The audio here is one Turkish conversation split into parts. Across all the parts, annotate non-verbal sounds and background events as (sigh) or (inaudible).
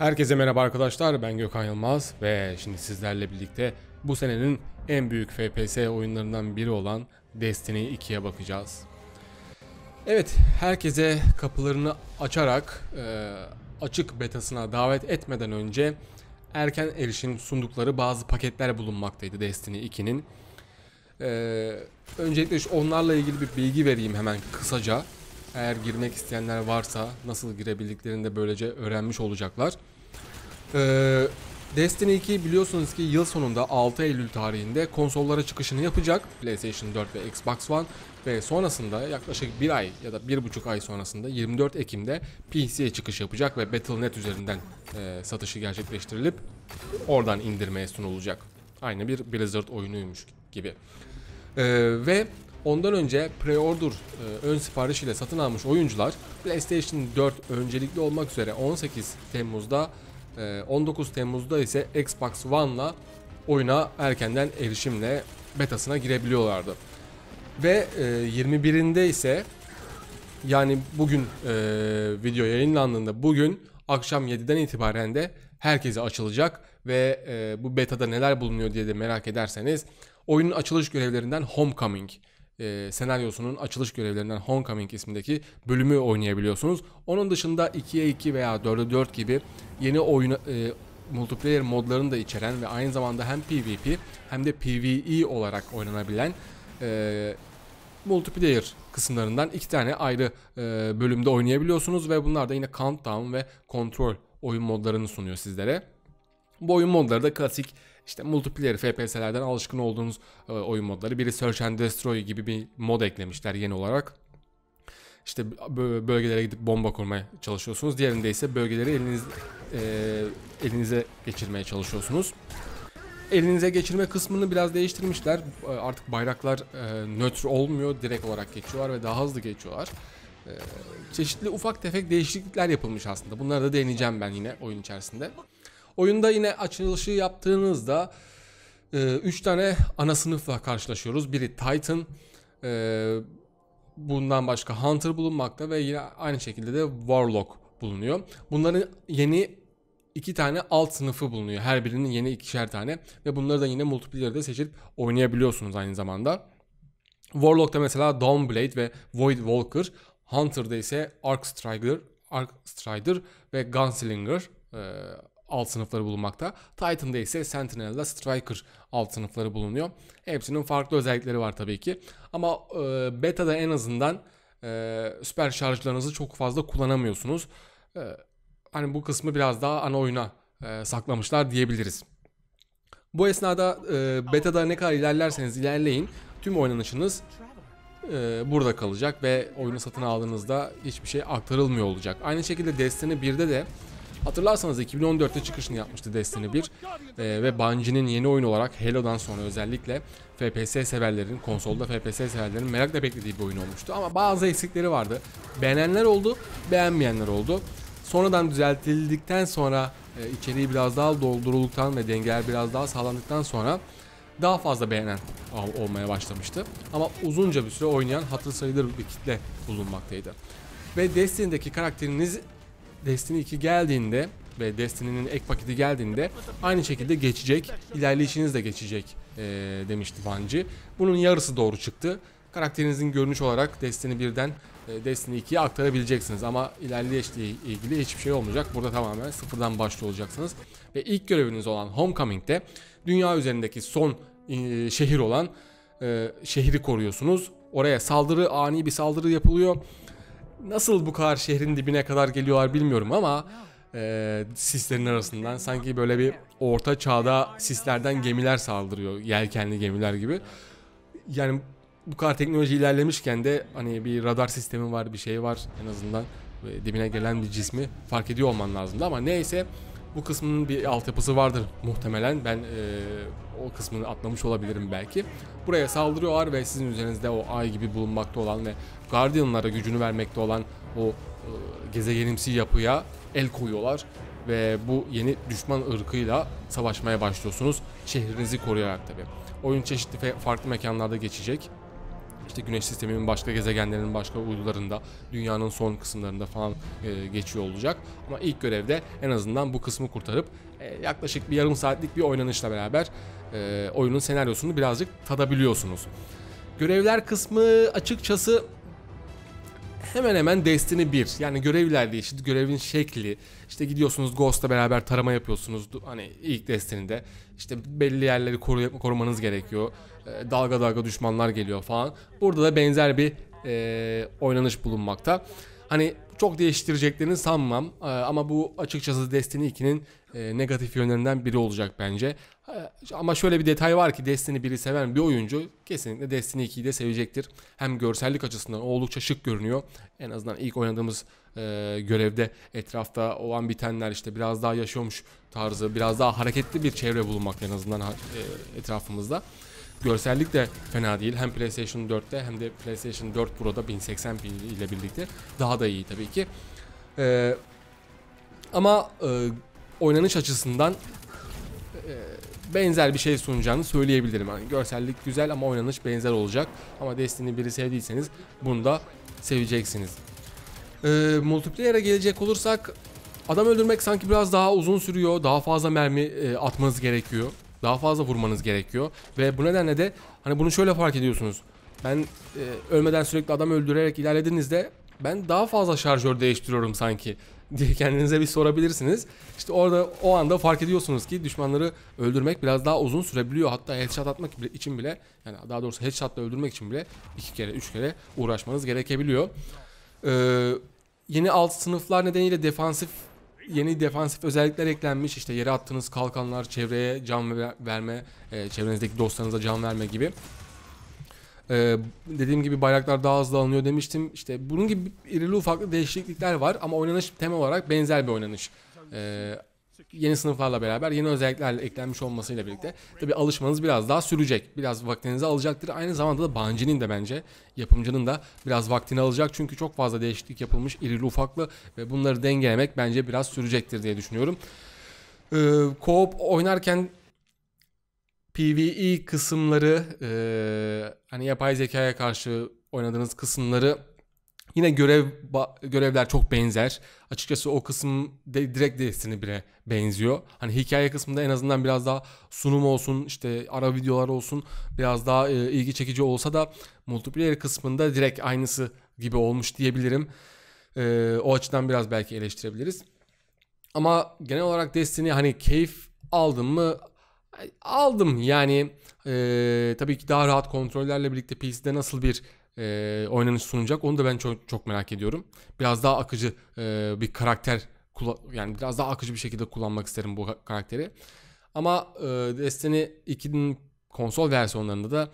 Herkese merhaba arkadaşlar ben Gökhan Yılmaz ve şimdi sizlerle birlikte bu senenin en büyük FPS oyunlarından biri olan Destiny 2'ye bakacağız. Evet herkese kapılarını açarak e, açık betasına davet etmeden önce erken erişim sundukları bazı paketler bulunmaktaydı Destiny 2'nin. Ee, öncelikle onlarla ilgili bir bilgi vereyim hemen kısaca. Eğer girmek isteyenler varsa nasıl girebildiklerini de böylece öğrenmiş olacaklar. Ee, Destiny 2 biliyorsunuz ki yıl sonunda 6 Eylül tarihinde konsollara çıkışını yapacak. PlayStation 4 ve Xbox One ve sonrasında yaklaşık bir ay ya da bir buçuk ay sonrasında 24 Ekim'de PC'ye çıkış yapacak ve Battle.net üzerinden e, satışı gerçekleştirilip oradan indirmeye sunulacak. Aynı bir Blizzard oyunuymuş gibi. Ee, ve ondan önce pre-order e, ön sipariş ile satın almış oyuncular PlayStation 4 öncelikli olmak üzere 18 Temmuz'da e, 19 Temmuz'da ise Xbox One'la oyuna erkenden erişimle betasına girebiliyorlardı. Ve e, 21'inde ise yani bugün e, video yayınlandığında bugün akşam 7'den itibaren de herkese açılacak ve e, bu betada neler bulunuyor diye de merak ederseniz oyunun açılış görevlerinden Homecoming e, senaryosunun açılış görevlerinden Homecoming ismindeki bölümü oynayabiliyorsunuz. Onun dışında 2'ye 2 veya 4'e 4 gibi yeni oyun e, multiplayer modlarını da içeren ve aynı zamanda hem PvP hem de PvE olarak oynanabilen e, multiplayer kısımlarından iki tane ayrı e, bölümde oynayabiliyorsunuz ve bunlar da yine Countdown ve Control oyun modlarını sunuyor sizlere. Bu oyun modları da klasik işte multiplayer FPS'lerden alışkın olduğunuz e, oyun modları. Biri Search and Destroy gibi bir mod eklemişler yeni olarak. İşte bölgelere gidip bomba kurmaya çalışıyorsunuz. Diğerinde ise bölgeleri eliniz e, elinize geçirmeye çalışıyorsunuz. Elinize geçirme kısmını biraz değiştirmişler. E, artık bayraklar e, nötr olmuyor. Direkt olarak geçiyorlar ve daha hızlı geçiyorlar. E, çeşitli ufak tefek değişiklikler yapılmış aslında. Bunları da deneyeceğim ben yine oyun içerisinde. Oyunda yine açılışı yaptığınızda 3 e, tane ana sınıfla karşılaşıyoruz. Biri Titan, e, bundan başka Hunter bulunmakta ve yine aynı şekilde de Warlock bulunuyor. Bunların yeni iki tane alt sınıfı bulunuyor. Her birinin yeni ikişer tane ve bunları da yine multiplayer'de seçip oynayabiliyorsunuz aynı zamanda. Warlock'ta mesela Dawnblade ve Void Walker, Hunter'da ise Arc Strider, Arc Strider ve Gunslinger e, alt sınıfları bulunmakta. Titan'da ise Sentinel'da Striker alt sınıfları bulunuyor. Hepsinin farklı özellikleri var tabii ki. Ama e, beta'da en azından e, süper şarjlarınızı çok fazla kullanamıyorsunuz. E, hani bu kısmı biraz daha ana oyuna e, saklamışlar diyebiliriz. Bu esnada e, beta'da ne kadar ilerlerseniz ilerleyin tüm oynanışınız e, burada kalacak ve oyunu satın aldığınızda hiçbir şey aktarılmıyor olacak. Aynı şekilde Destiny 1'de de Hatırlarsanız 2014'te çıkışını yapmıştı Destiny 1 ee, ve Bungie'nin yeni oyun olarak Halo'dan sonra özellikle FPS severlerin, konsolda FPS severlerin merakla beklediği bir oyun olmuştu. Ama bazı eksikleri vardı. Beğenenler oldu, beğenmeyenler oldu. Sonradan düzeltildikten sonra e, içeriği biraz daha doldurulduktan ve dengeler biraz daha sağlandıktan sonra daha fazla beğenen olmaya başlamıştı. Ama uzunca bir süre oynayan hatır sayılır bir kitle bulunmaktaydı. Ve Destiny'deki karakteriniz Destiny 2 geldiğinde ve Destiny'nin ek paketi geldiğinde aynı şekilde geçecek, ilerleyişiniz de geçecek e, demişti Bungie. Bunun yarısı doğru çıktı. Karakterinizin görünüş olarak Destiny 1'den e, Destiny 2'ye aktarabileceksiniz ama ilerleyişle ilgili hiçbir şey olmayacak. Burada tamamen sıfırdan başlıyor olacaksınız. Ve ilk göreviniz olan Homecoming'de dünya üzerindeki son e, şehir olan e, şehri koruyorsunuz. Oraya saldırı, ani bir saldırı yapılıyor nasıl bu kadar şehrin dibine kadar geliyorlar bilmiyorum ama e, sislerin arasından sanki böyle bir orta çağda sislerden gemiler saldırıyor. Yelkenli gemiler gibi. Yani bu kadar teknoloji ilerlemişken de hani bir radar sistemi var bir şey var en azından dibine gelen bir cismi fark ediyor olman lazımdı ama neyse bu kısmının bir altyapısı vardır muhtemelen. Ben e, o kısmını atlamış olabilirim belki. Buraya saldırıyorlar ve sizin üzerinizde o ay gibi bulunmakta olan ve Guardian'lara gücünü vermekte olan o e, gezegenimsi yapıya el koyuyorlar. Ve bu yeni düşman ırkıyla savaşmaya başlıyorsunuz. Şehrinizi koruyarak tabi. Oyun çeşitli farklı mekanlarda geçecek. İşte güneş sisteminin başka gezegenlerinin başka uydularında, dünyanın son kısımlarında falan e, geçiyor olacak. Ama ilk görevde en azından bu kısmı kurtarıp e, yaklaşık bir yarım saatlik bir oynanışla beraber e, oyunun senaryosunu birazcık tadabiliyorsunuz. Görevler kısmı açıkçası hemen hemen Destiny 1. Yani görevler değişti. Görevin şekli. İşte gidiyorsunuz Ghost'la beraber tarama yapıyorsunuz. Hani ilk Destiny'de. işte belli yerleri koru korumanız gerekiyor. E, dalga dalga düşmanlar geliyor falan. Burada da benzer bir e, oynanış bulunmakta. Hani çok değiştireceklerini sanmam. E, ama bu açıkçası Destiny 2'nin e, negatif yönlerinden biri olacak bence. Ama şöyle bir detay var ki Destiny 1'i seven bir oyuncu kesinlikle Destiny 2'yi de sevecektir. Hem görsellik açısından oldukça şık görünüyor. En azından ilk oynadığımız e, görevde etrafta olan bitenler işte biraz daha yaşıyormuş tarzı, biraz daha hareketli bir çevre bulunmakta en azından e, etrafımızda. Görsellik de fena değil. Hem PlayStation 4'te hem de PlayStation 4 Pro'da 1080p ile birlikte daha da iyi tabii ki. Ee, ama e, oynanış açısından e, benzer bir şey sunacağını söyleyebilirim. Yani görsellik güzel ama oynanış benzer olacak. Ama Destiny 1'i sevdiyseniz bunu da seveceksiniz. Ee, multiplayer'e gelecek olursak adam öldürmek sanki biraz daha uzun sürüyor. Daha fazla mermi e, atmanız gerekiyor. Daha fazla vurmanız gerekiyor. Ve bu nedenle de hani bunu şöyle fark ediyorsunuz. Ben e, ölmeden sürekli adam öldürerek ilerlediğinizde ben daha fazla şarjör değiştiriyorum sanki diye (laughs) kendinize bir sorabilirsiniz. İşte orada o anda fark ediyorsunuz ki düşmanları öldürmek biraz daha uzun sürebiliyor. Hatta headshot atmak için bile yani daha doğrusu headshotla öldürmek için bile iki kere üç kere uğraşmanız gerekebiliyor. Ee, yeni alt sınıflar nedeniyle defansif yeni defansif özellikler eklenmiş. İşte yere attığınız kalkanlar, çevreye can verme, e, çevrenizdeki dostlarınıza can verme gibi. Ee, dediğim gibi bayraklar daha hızlı alınıyor demiştim. İşte bunun gibi irili ufaklı değişiklikler var ama oynanış tema olarak benzer bir oynanış. Ee, yeni sınıflarla beraber yeni özelliklerle eklenmiş olmasıyla birlikte tabi alışmanız biraz daha sürecek. Biraz vaktinizi alacaktır. Aynı zamanda da Bungie'nin de bence yapımcının da biraz vaktini alacak. Çünkü çok fazla değişiklik yapılmış irili ufaklı ve bunları dengelemek bence biraz sürecektir diye düşünüyorum. Ee, co-op oynarken PvE kısımları e, hani yapay zekaya karşı oynadığınız kısımları yine görev görevler çok benzer. Açıkçası o kısım de direkt Destiny 1'e benziyor. Hani hikaye kısmında en azından biraz daha sunum olsun, işte ara videolar olsun, biraz daha e, ilgi çekici olsa da multiplayer kısmında direkt aynısı gibi olmuş diyebilirim. E, o açıdan biraz belki eleştirebiliriz. Ama genel olarak Destiny hani keyif aldım mı aldım yani e, tabii ki daha rahat kontrollerle birlikte PC'de nasıl bir e, oynanış sunacak onu da ben çok çok merak ediyorum. Biraz daha akıcı e, bir karakter yani biraz daha akıcı bir şekilde kullanmak isterim bu karakteri. Ama e, Destiny 2'nin konsol versiyonlarında da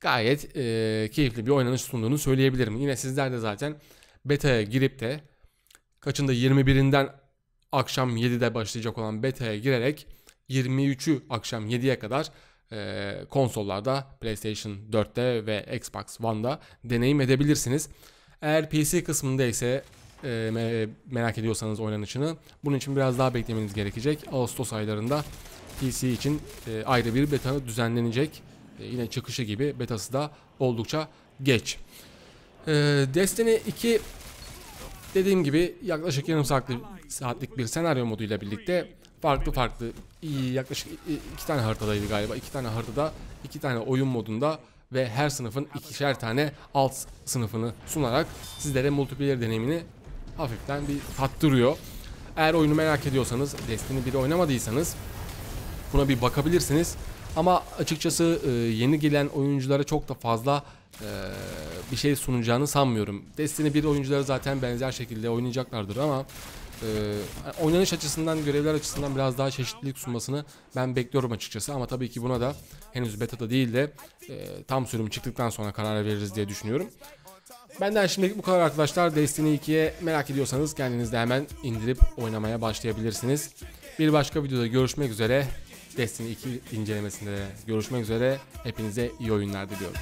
gayet e, keyifli bir oynanış sunduğunu söyleyebilirim. Yine sizler de zaten beta'ya girip de kaçında 21'inden akşam 7'de başlayacak olan beta'ya girerek 23'ü akşam 7'ye kadar e, konsollarda PlayStation 4'te ve Xbox One'da deneyim edebilirsiniz. Eğer PC kısmında ise e, merak ediyorsanız oynanışını bunun için biraz daha beklemeniz gerekecek. Ağustos aylarında PC için e, ayrı bir beta düzenlenecek. E, yine çıkışı gibi betası da oldukça geç. E, Destiny 2 dediğim gibi yaklaşık yarım saatlik, saatlik bir senaryo moduyla birlikte farklı farklı yaklaşık iki tane haritadaydı galiba. iki tane haritada iki tane oyun modunda ve her sınıfın ikişer tane alt sınıfını sunarak sizlere multiplayer deneyimini hafiften bir tattırıyor. Eğer oyunu merak ediyorsanız Destiny 1'i oynamadıysanız buna bir bakabilirsiniz. Ama açıkçası e, yeni gelen oyunculara çok da fazla e, bir şey sunacağını sanmıyorum. Destiny 1 oyuncuları zaten benzer şekilde oynayacaklardır ama e, oynanış açısından, görevler açısından biraz daha çeşitlilik sunmasını ben bekliyorum açıkçası. Ama tabii ki buna da henüz beta'da değil de e, tam sürüm çıktıktan sonra karar veririz diye düşünüyorum. Benden şimdilik bu kadar arkadaşlar. Destiny 2'ye merak ediyorsanız kendiniz de hemen indirip oynamaya başlayabilirsiniz. Bir başka videoda görüşmek üzere. Destiny 2 incelemesinde görüşmek üzere. Hepinize iyi oyunlar diliyorum.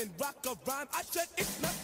And rock a rhyme. I said it's not